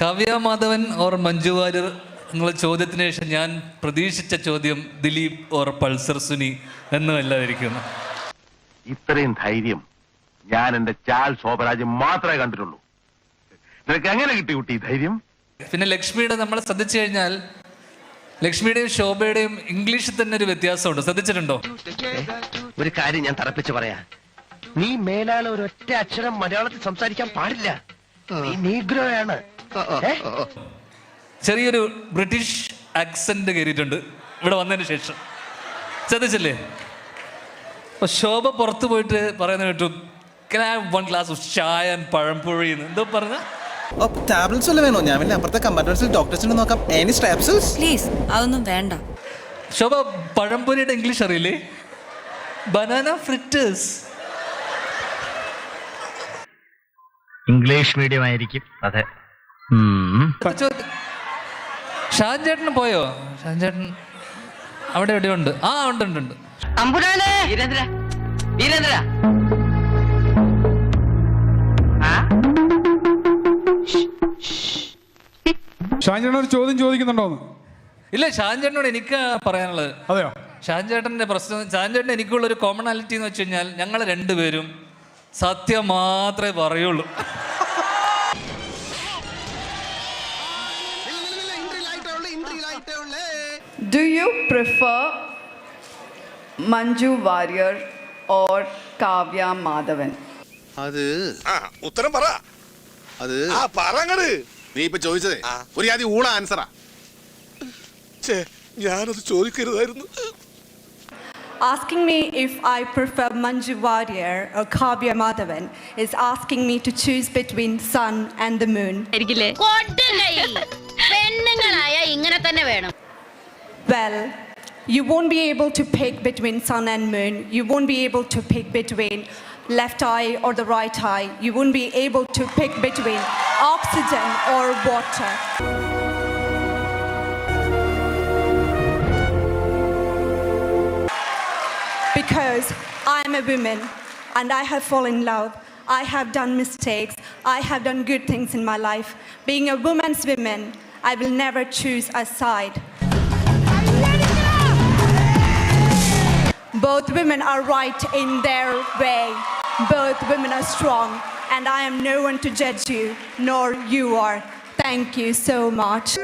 Kavya Madhavan or Manju Warrier എന്നുള്ള ചോദ്യത്തിന് ശേഷം ഞാൻ പ്രതീക്ഷിച്ച ചോദ്യം ദിലീപ് ഓർ പൾസർ സുനി എന്നുമല്ലാതിരിക്കുന്നു ഇത്രയും ധൈര്യം ഞാൻ എന്റെ ചാൽ ശോഭരാജ് മാത്രമേ കണ്ടിട്ടുള്ളൂ. നിനക്ക് എങ്ങനെ കിട്ടി കുട്ടി ധൈര്യം? പിന്നെ ലക്ഷ്മിയുടെ നമ്മൾ ശ്രദ്ധിച്ചു കഴിഞ്ഞാൽ ലക്ഷ്മിയുടെയും ശോഭയുടെയും ഇംഗ്ലീഷിൽ തന്നെ ഒരു വ്യത്യാസമുണ്ട്. ശ്രദ്ധിച്ചിട്ടുണ്ടോ? ഒരു കാര്യം ഞാൻ തറപ്പിച്ച് പറയാ. നീ മേലാൽ ഒരൊറ്റ അക്ഷരം മലയാളത്തിൽ സംസാരിക്കാൻ പാടില്ല. നീ നീഗ്രോയാണ്? ചെറിയൊരു ബ്രിട്ടീഷ് ആക്സെന്റ് കയറിയിട്ടുണ്ട്. ഇവിടെ വന്നതിന് ശേഷം. ശ്രദ്ധിച്ചില്ലേ? അപ്പൊ ശോഭ പുറത്തു പോയിട്ട് പറയുന്ന കേട്ടു one glass of chai and പഴംപുഴി എന്തോ പറഞ്ഞ? ടാബ്ലറ്റ്സ് വല്ല വേണോ? ഞാൻ പിന്നെ അപ്പുറത്തെ കമ്പാർട്ട്മെന്റ്സിൽ ഡോക്ടേഴ്സിനെ നോക്കാം. എനി സ്ട്രാപ്സിൽസ് പ്ലീസ് അതൊന്നും വേണ്ട. ശോഭ പഴംപൊരിയുടെ ഇംഗ്ലീഷ് അറിയില്ലേ? ബനാന ഫ്രിറ്റേഴ്സ് ഇംഗ്ലീഷ് മീഡിയം ആയിരിക്കും. അതെ. ഷാൻ ചേട്ടന് പോയോ? ഷാൻ ചേട്ടൻ അവിടെ എവിടെയുണ്ട് ആ ഉണ്ട് ഉണ്ട് ഉണ്ട്. ഷാൻചേട്ടൻ ഒരു ചോദ്യം ചോദിക്കുന്നുണ്ടോന്ന് ഇല്ല ഷാൻ ചേട്ടനോട് എനിക്ക് പറയാനുള്ളത്. അതെയോ? ഷാൻ ചേട്ടന്റെ പ്രശ്നം ഷാൻ ചേട്ടൻ എനിക്കുള്ള ഒരു കോമണാലിറ്റി എന്ന് വെച്ച് കഴിഞ്ഞാൽ ഞങ്ങൾ രണ്ടുപേരും സത്യം മാത്രമേ പറയുള്ളൂ. Do you prefer Manju Warrior or Kavya Madhavan? അത് ആ ഉത്തരം പറ അത് ആ പറങ്ങട് നീ ഇപ്പൊ ചോദിച്ചതേ ഒരു ആദ്യം ഊള ആൻസറാ ഛേ ഞാനത് ചോദിക്കരുതായിരുന്നു Asking me if I prefer Manju Warrior or Kavya Madhavan is asking me to choose between sun and the moon. പെണ്ണുങ്ങളായ ഇങ്ങനെ തന്നെ വേണം Well, you won't be able to pick between sun and moon. You won't be able to pick between left eye or the right eye. You won't be able to pick between oxygen or water. Because I'm a woman and I have fallen in love. I have done mistakes. I have done good things in my life. Being a woman's woman, I will never choose a side. Both women are right in their way. Both women are strong, and I am no one to judge you, nor you are. Thank you so much.